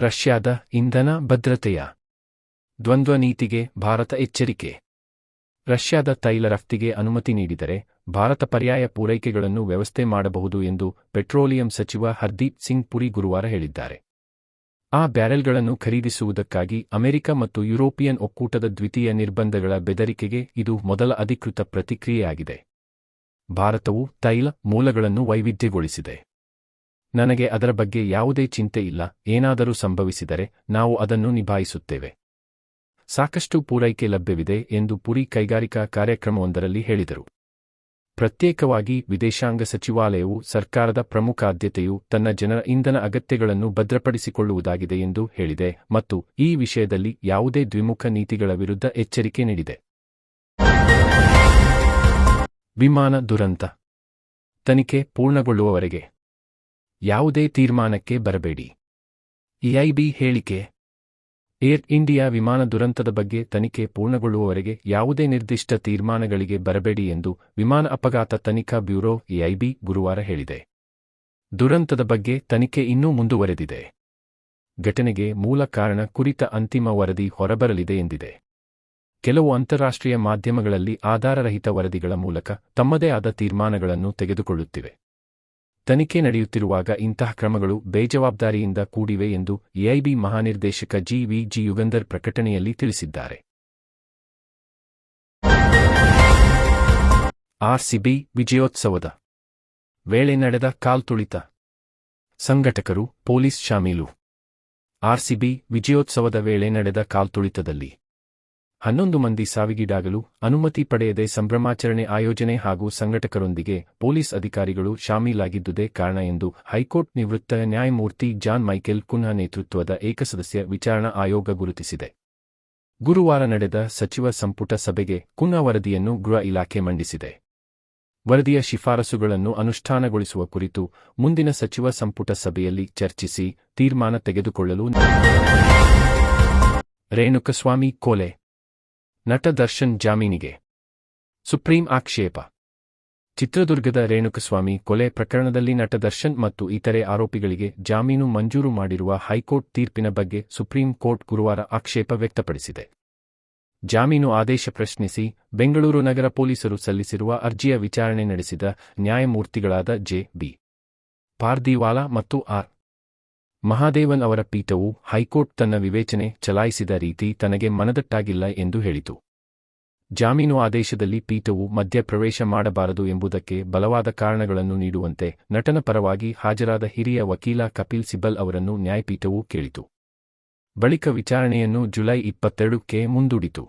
ರಷ್ಯಾದ ಇಂಧನ ಭದ್ರತೆಯ ದ್ವಂದ್ವ ನೀತಿಗೆ ಭಾರತ ಎಚ್ಚರಿಕೆ. ರಷ್ಯಾದ ತೈಲ ರಫ್ತಿಗೆ ಅನುಮತಿ ನೀಡಿದರೆ ಭಾರತ ಪರ್ಯಾಯ ಪೂರೈಕೆಗಳನ್ನು ವ್ಯವಸ್ಥೆ ಮಾಡಬಹುದು ಎಂದು ಪೆಟ್ರೋಲಿಯಂ ಸಚಿವ ಹರ್ದೀಪ್ ಸಿಂಗ್ ಪುರಿ ಗುರುವಾರ ಹೇಳಿದ್ದಾರೆ. ಆ ಬ್ಯಾರೆಲ್ಗಳನ್ನು ಖರೀದಿಸುವುದಕ್ಕಾಗಿ ಅಮೆರಿಕ ಮತ್ತು ಯುರೋಪಿಯನ್ ಒಕ್ಕೂಟದ ದ್ವಿತೀಯ ನಿರ್ಬಂಧಗಳ ಬೆದರಿಕೆಗೆ ಇದು ಮೊದಲ ಅಧಿಕೃತ ಪ್ರತಿಕ್ರಿಯೆಯಾಗಿದೆ. ಭಾರತವು ತೈಲ ಮೂಲಗಳನ್ನು ವೈವಿಧ್ಯಗೊಳಿಸಿದೆ. ನನಗೆ ಅದರ ಬಗ್ಗೆ ಯಾವುದೇ ಚಿಂತೆ ಇಲ್ಲ, ಏನಾದರೂ ಸಂಭವಿಸಿದರೆ ನಾವು ಅದನ್ನು ನಿಭಾಯಿಸುತ್ತೇವೆ. ಸಾಕಷ್ಟು ಪೂರೈಕೆ ಲಭ್ಯವಿದೆ ಎಂದು ಪುರಿ ಕೈಗಾರಿಕಾ ಕಾರ್ಯಕ್ರಮವೊಂದರಲ್ಲಿ ಹೇಳಿದರು. ಪ್ರತ್ಯೇಕವಾಗಿ ವಿದೇಶಾಂಗ ಸಚಿವಾಲಯವು ಸರ್ಕಾರದ ಪ್ರಮುಖ ಆದ್ಯತೆಯು ತನ್ನ ಜನರ ಇಂಧನ ಅಗತ್ಯಗಳನ್ನು ಭದ್ರಪಡಿಸಿಕೊಳ್ಳುವುದಾಗಿದೆ ಎಂದು ಹೇಳಿದೆ ಮತ್ತು ಈ ವಿಷಯದಲ್ಲಿ ಯಾವುದೇ ದ್ವಿಮುಖ ನೀತಿಗಳ ವಿರುದ್ಧ ಎಚ್ಚರಿಕೆ ನೀಡಿದೆ. ವಿಮಾನ ದುರಂತ. ತನಿಖೆ ಪೂರ್ಣಗೊಳ್ಳುವವರೆಗೆ. ಯಾವುದೇ ತೀರ್ಮಾನಕ್ಕೆ ಬರಬೇಡಿ. ಇಐಬಿ ಹೇಳಿಕೆ, ಏರ್ ಇಂಡಿಯಾ ವಿಮಾನ ದುರಂತದ ಬಗ್ಗೆ ತನಿಖೆ ಪೂರ್ಣಗೊಳ್ಳುವವರೆಗೆ ಯಾವುದೇ ನಿರ್ದಿಷ್ಟ ತೀರ್ಮಾನಗಳಿಗೆ ಬರಬೇಡಿ ಎಂದು ವಿಮಾನ ಅಪಘಾತ ತನಿಖಾ ಬ್ಯೂರೋ ಎಐಬಿ ಗುರುವಾರ ಹೇಳಿದೆ. ದುರಂತದ ಬಗ್ಗೆ ತನಿಖೆ ಇನ್ನೂ ಮುಂದುವರೆದಿದೆ. ಘಟನೆಗೆ ಮೂಲ ಕಾರಣ ಕುರಿತ ಅಂತಿಮ ವರದಿ ಹೊರಬರಲಿದೆ ಎಂದಿದೆ. ಕೆಲವು ಅಂತಾರಾಷ್ಟ್ರೀಯ ಮಾಧ್ಯಮಗಳಲ್ಲಿ ಆಧಾರರಹಿತ ವರದಿಗಳ ಮೂಲಕ ತಮ್ಮದೇ ಆದ ತೀರ್ಮಾನಗಳನ್ನು ತೆಗೆದುಕೊಳ್ಳುತ್ತಿವೆ. ತನಿಖೆ ನಡೆಯುತ್ತಿರುವಾಗ ಇಂತಹ ಕ್ರಮಗಳು ಬೇಜವಾಬ್ದಾರಿಯಿಂದ ಕೂಡಿವೆ ಎಂದು ಎಐಬಿ ಮಹಾನಿರ್ದೇಶಕ ಜಿ ವಿ ಜಿ ಯುಗಂಧರ್ ಪ್ರಕಟಣೆಯಲ್ಲಿ ತಿಳಿಸಿದ್ದಾರೆ. ಆರ್ಸಿಬಿ ವಿಜಯೋತ್ಸವದ ವೇಳೆ ನಡೆದ ಕಾಲ್ತುಳಿತ ಸಂಘಟಕರು, ಪೊಲೀಸ್ ಶಾಮೀಲು. ಆರ್ಸಿಬಿ ವಿಜಯೋತ್ಸವದ ವೇಳೆ ನಡೆದ ಕಾಲ್ತುಳಿತದಲ್ಲಿ ಹನ್ನೊಂದು ಮಂದಿ ಸಾವಿಗೀಡಾಗಲು ಅನುಮತಿ ಪಡೆಯದೆ ಸಂಭ್ರಮಾಚರಣೆ ಆಯೋಜನೆ ಹಾಗೂ ಸಂಘಟಕರೊಂದಿಗೆ ಪೊಲೀಸ್ ಅಧಿಕಾರಿಗಳು ಶಾಮೀಲಾಗಿದ್ದುದೇ ಕಾರಣ ಎಂದು ಹೈಕೋರ್ಟ್ ನಿವೃತ್ತ ನ್ಯಾಯಮೂರ್ತಿ ಜಾನ್ ಮೈಕೆಲ್ ಕುನ್ಹಾ ನೇತೃತ್ವದ ಏಕಸದಸ್ಯ ವಿಚಾರಣಾ ಆಯೋಗ ಗುರುತಿಸಿದೆ. ಗುರುವಾರ ನಡೆದ ಸಚಿವ ಸಂಪುಟ ಸಭೆಗೆ ಕುನ್ಹಾ ವರದಿಯನ್ನು ಗೃಹ ಇಲಾಖೆ ಮಂಡಿಸಿದೆ. ವರದಿಯ ಶಿಫಾರಸುಗಳನ್ನು ಅನುಷ್ಠಾನಗೊಳಿಸುವ ಕುರಿತು ಮುಂದಿನ ಸಚಿವ ಸಂಪುಟ ಸಭೆಯಲ್ಲಿ ಚರ್ಚಿಸಿ ತೀರ್ಮಾನ ತೆಗೆದುಕೊಳ್ಳಲು ರೇಣುಕಸ್ವಾಮಿ ಕೋಲೆ. ನಟ ದರ್ಶನ್ ಜಾಮೀನಿಗೆ. ಸುಪ್ರೀಂ ಆಕ್ಷೇಪ. ಚಿತ್ರದುರ್ಗದ ರೇಣುಕಸ್ವಾಮಿ ಕೊಲೆ ಪ್ರಕರಣದಲ್ಲಿ ನಟ ದರ್ಶನ್ ಮತ್ತು ಇತರೆ ಆರೋಪಿಗಳಿಗೆ ಜಾಮೀನು ಮಂಜೂರು ಮಾಡಿರುವ ಹೈಕೋರ್ಟ್ ತೀರ್ಪಿನ ಬಗ್ಗೆ ಸುಪ್ರೀಂ ಕೋರ್ಟ್ ಗುರುವಾರ ಆಕ್ಷೇಪ ವ್ಯಕ್ತಪಡಿಸಿದೆ. ಜಾಮೀನು ಆದೇಶ ಪ್ರಶ್ನಿಸಿ ಬೆಂಗಳೂರು ನಗರ ಪೊಲೀಸರು ಸಲ್ಲಿಸಿರುವ ಅರ್ಜಿಯ ವಿಚಾರಣೆ ನಡೆಸಿದ ನ್ಯಾಯಮೂರ್ತಿಗಳಾದ ಜೆ ಬಿ. ಪಾರ್ದಿವಾಲಾ ಮತ್ತು ಆರ್. ಮಹಾದೇವನ್ ಅವರ ಪೀಠವು ಹೈಕೋರ್ಟ್ ತನ್ನ ವಿವೇಚನೆ ಚಲಾಯಿಸಿದ ರೀತಿ ತನಗೆ ಮನದಟ್ಟಾಗಿಲ್ಲ ಎಂದು ಹೇಳಿತು. ಜಾಮೀನು ಆದೇಶದಲ್ಲಿ ಪೀಠವು ಮಧ್ಯಪ್ರವೇಶ ಮಾಡಬಾರದು ಎಂಬುದಕ್ಕೆ ಬಲವಾದ ಕಾರಣಗಳನ್ನು ನೀಡುವಂತೆ ನಟನ ಪರವಾಗಿ ಹಾಜರಾದ ಹಿರಿಯ ವಕೀಲ ಕಪಿಲ್ ಸಿಬಲ್ ಅವರನ್ನು ನ್ಯಾಯಪೀಠವು ಕೇಳಿತು. ಬಳಿಕ ವಿಚಾರಣೆಯನ್ನು ಜುಲೈ ಇಪ್ಪತ್ತೆರಡಕ್ಕೆ ಮುಂದೂಡಿತು.